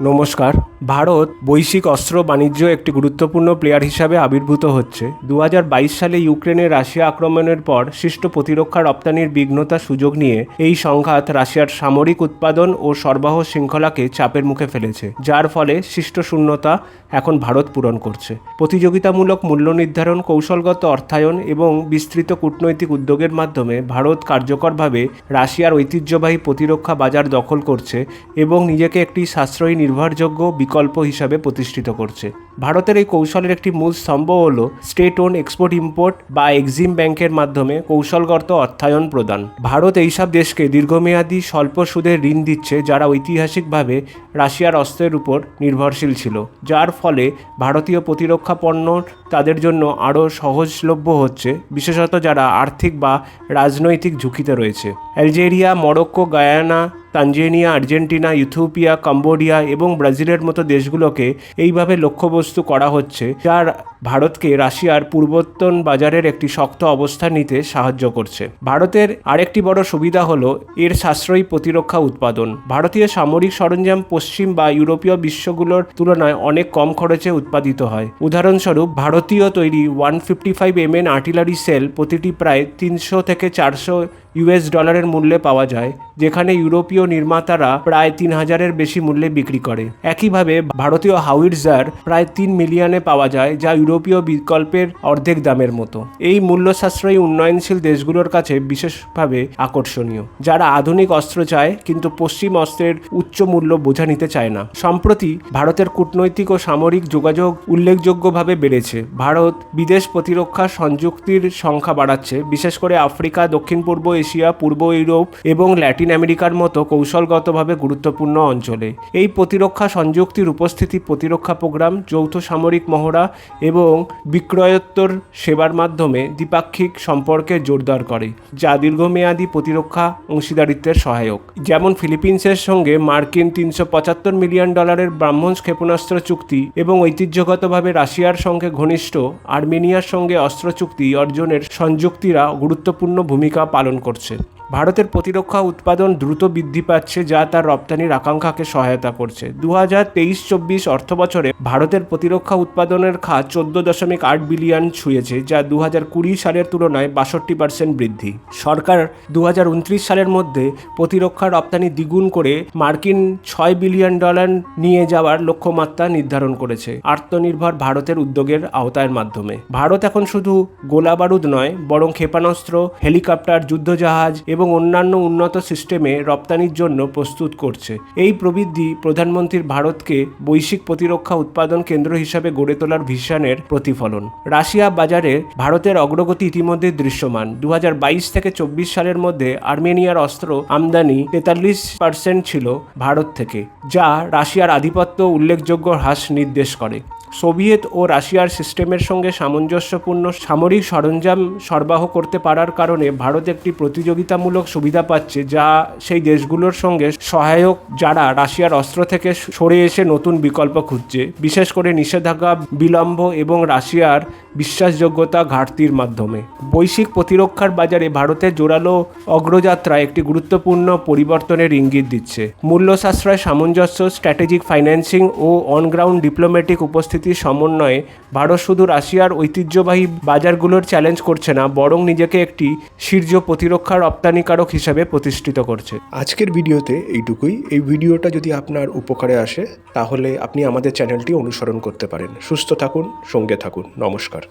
নমস্কার। ভারত বৈশ্বিক অস্ত্র বাণিজ্য একটি গুরুত্বপূর্ণ প্লেয়ার হিসাবে আবির্ভূত হচ্ছে। দু হাজার বাইশ সালে ইউক্রেনে রাশিয়া আক্রমণের পর সৃষ্ট প্রতিরক্ষা রপ্তানির বিঘ্নতা সুযোগ নিয়ে এই সংঘাত রাশিয়ার সামরিক উৎপাদন ও সরবরাহ শৃঙ্খলাকে চাপের মুখে ফেলেছে, যার ফলে সৃষ্ট শূন্যতা এখন ভারত পূরণ করছে। প্রতিযোগিতামূলক মূল্য নির্ধারণ, কৌশলগত অর্থায়ন এবং বিস্তৃত কূটনৈতিক উদ্যোগের মাধ্যমে ভারত কার্যকরভাবে রাশিয়ার ঐতিহ্যবাহী প্রতিরক্ষা বাজার দখল করছে এবং নিজেকে একটি সাশ্রয়ী, নির্ভরযোগ্য বিকল্প হিসাবে প্রতিষ্ঠিত করছে। ভারতের এই কৌশলের একটি মূল স্তম্ভ হল স্টেট ওন এক্সপোর্ট ইম্পোর্ট বা এক্সিম ব্যাংকের মাধ্যমে কৌশলগত অর্থায়ন প্রদান। ভারত এইসব দেশকে দীর্ঘমেয়াদী স্বল্প সুদে ঋণ দিচ্ছে যারা ঐতিহাসিকভাবে রাশিয়ার অস্ত্রের উপর নির্ভরশীল ছিল, যার ফলে ভারতীয় প্রতিরক্ষা পণ্য তাদের জন্য আরও সহজলভ্য হচ্ছে, বিশেষত যারা আর্থিক বা রাজনৈতিক ঝুঁকিতে রয়েছে। Algeria Morocco, Guyana Tanzania, Argentina, Ethiopia, Cambodia এবং ব্রাজিলের মতো দেশগুলোকে এইভাবে লক্ষ্যবস্তু করা হচ্ছে, যার ভারতকে রাশিয়ার পূর্বোত্তন বাজারের একটি শক্ত অবস্থান নিতে সাহায্য করছে। ভারতের আরেকটি বড় সুবিধা হলো এর সাশ্রয়ী প্রতিরক্ষা উৎপাদন। ভারতীয় সামরিক সরঞ্জাম পশ্চিম বা ইউরোপীয় বিশ্বগুলোর তুলনায় অনেক কম খরচে উৎপাদিত হয়। উদাহরণস্বরূপ, ভারতীয় তৈরি one fifty five M N artillery shell প্রতিটি প্রায় তিনশো থেকে চারশো ইউএস ডলারের মূল্যে পাওয়া যায়, যেখানে ইউরোপীয় নির্মাতারা প্রায় তিন হাজারের বেশি মূল্যে বিক্রি করে। একইভাবে ভারতীয় হাউইটজার প্রায় তিন মিলিয়নে পাওয়া যায়, যা ইউরোপীয় বিকল্পের অর্ধেক দামের মতো। এই মূল্য সাশ্রয়ী উন্নয়নশীল দেশগুলোর কাছে বিশেষভাবে আকর্ষণীয়, যারা আধুনিক অস্ত্র চায় কিন্তু পশ্চিম অস্ত্রের উচ্চ মূল্য বোঝা নিতে চায় না। সম্প্রতি ভারতের কূটনৈতিক ও সামরিক যোগাযোগ উল্লেখযোগ্যভাবে বেড়েছে। ভারত বিদেশ প্রতিরক্ষা সংযুক্তির সংখ্যা বাড়াচ্ছে, বিশেষ করে আফ্রিকা, দক্ষিণ পূর্ব এশিয়া, পূর্ব ইউরোপ এবং ল্যাটিন আমেরিকার মতো কৌশলগতভাবে গুরুত্বপূর্ণ অঞ্চলে। এই প্রতিরক্ষা সংযুক্তির উপস্থিতি প্রতিরক্ষা প্রোগ্রাম, যৌথ সামরিক মহড়া এবং বিক্রয়োত্তর সেবার মাধ্যমে দ্বিপাক্ষিক সম্পর্কে জোরদার করে, যা দীর্ঘমেয়াদী প্রতিরক্ষা অংশীদারিত্বের সহায়ক। যেমন ফিলিপিন্সের সঙ্গে মার্কিন তিনশো পঁচাত্তর মিলিয়ন ডলারের ব্রাহ্মণ ক্ষেপণাস্ত্র চুক্তি এবং ঐতিহ্যগতভাবে রাশিয়ার সঙ্গে ঘনিষ্ঠ আর্মেনিয়ার সঙ্গে অস্ত্র চুক্তি অর্জনের সংযুক্তিরা গুরুত্বপূর্ণ ভূমিকা পালন করছে। ভারতের প্রতিরক্ষা উৎপাদন দ্রুত বৃদ্ধি পাচ্ছে, যা তার রপ্তানির আকাঙ্ক্ষাকে সহায়তা করছে। দু হাজার তেইশ চব্বিশ অর্থ বছরে ভারতের প্রতিরক্ষা উৎপাদনের খাত চোদ্দ দশমিক আট বিলিয়ন ছুঁয়েছে, যা দু হাজার কুড়ি সালের তুলনায় বাষট্টি পার্সেন্ট বৃদ্ধি। সরকার দু হাজার উনত্রিশ সালের মধ্যে প্রতিরক্ষা রপ্তানি দ্বিগুণ করে মার্কিন ছয় বিলিয়ন ডলার নিয়ে যাওয়ার লক্ষ্যমাত্রা নির্ধারণ করেছে, আত্মনির্ভর ভারতের উদ্যোগের আওতার মাধ্যমে। ভারত এখন শুধু গোলাবারুদ নয়, বরং ক্ষেপণাস্ত্র, হেলিকপ্টার, যুদ্ধজাহাজ এবং অন্যান্য উন্নত সিস্টেমে রপ্তানির জন্য প্রস্তুত করছে। এই প্রবৃদ্ধি প্রধানমন্ত্রীর ভারতকে বৈশ্বিক প্রতিরক্ষা উৎপাদন কেন্দ্র হিসাবে গড়ে তোলার ভিশনের প্রতিফলন। রাশিয়া বাজারে ভারতের অগ্রগতি ইতিমধ্যে দৃশ্যমান। দু হাজার বাইশ থেকে চব্বিশ সালের মধ্যে আর্মেনিয়ার অস্ত্র আমদানি তেতাল্লিশ পার্সেন্ট ছিল ভারত থেকে, যা রাশিয়ার আধিপত্য উল্লেখযোগ্য হ্রাস নির্দেশ করে। সোভিয়েত ও রাশিয়ার সিস্টেমের সঙ্গে সামঞ্জস্যপূর্ণ সামরিক সরঞ্জাম সরবরাহ করতে পারার কারণে ভারত একটি প্রতিযোগিতামূলক সুবিধা পাচ্ছে, যা সেই দেশগুলোর সঙ্গে সহায়ক যারা রাশিয়ার অস্ত্র থেকে সরে এসে নতুন বিকল্প খুঁজছে। বিশেষ করে নিষেধাজ্ঞা, বিলম্ব এবং রাশিয়ার বিশ্বাসযোগ্যতা ঘাটতির মাধ্যমে। বৈশ্বিক প্রতিরক্ষার বাজারে ভারতের জোরালো অগ্রযাত্রা একটি গুরুত্বপূর্ণ পরিবর্তনের ইঙ্গিত দিচ্ছে। মূল্য সাশ্রয় সামঞ্জস্য, স্ট্র্যাটেজিক ফাইন্যান্সিং ও অনগ্রাউন্ড ডিপ্লোম্যাটিক উপস্থিতির সমন্বয়ে ভারত শুধু রাশিয়ার ঐতিহ্যবাহী বাজারগুলোর চ্যালেঞ্জ করছে না, বরং নিজেকে একটি শীর্ষ প্রতিরক্ষা রপ্তানিকারক হিসেবে প্রতিষ্ঠিত করছে। আজকের ভিডিওতে এইটুকুই। এই ভিডিওটা যদি আপনার উপকারে আসে, তাহলে আপনি আমাদের চ্যানেলটি অনুসরণ করতে পারেন। সুস্থ থাকুন, সঙ্গে থাকুন। নমস্কার।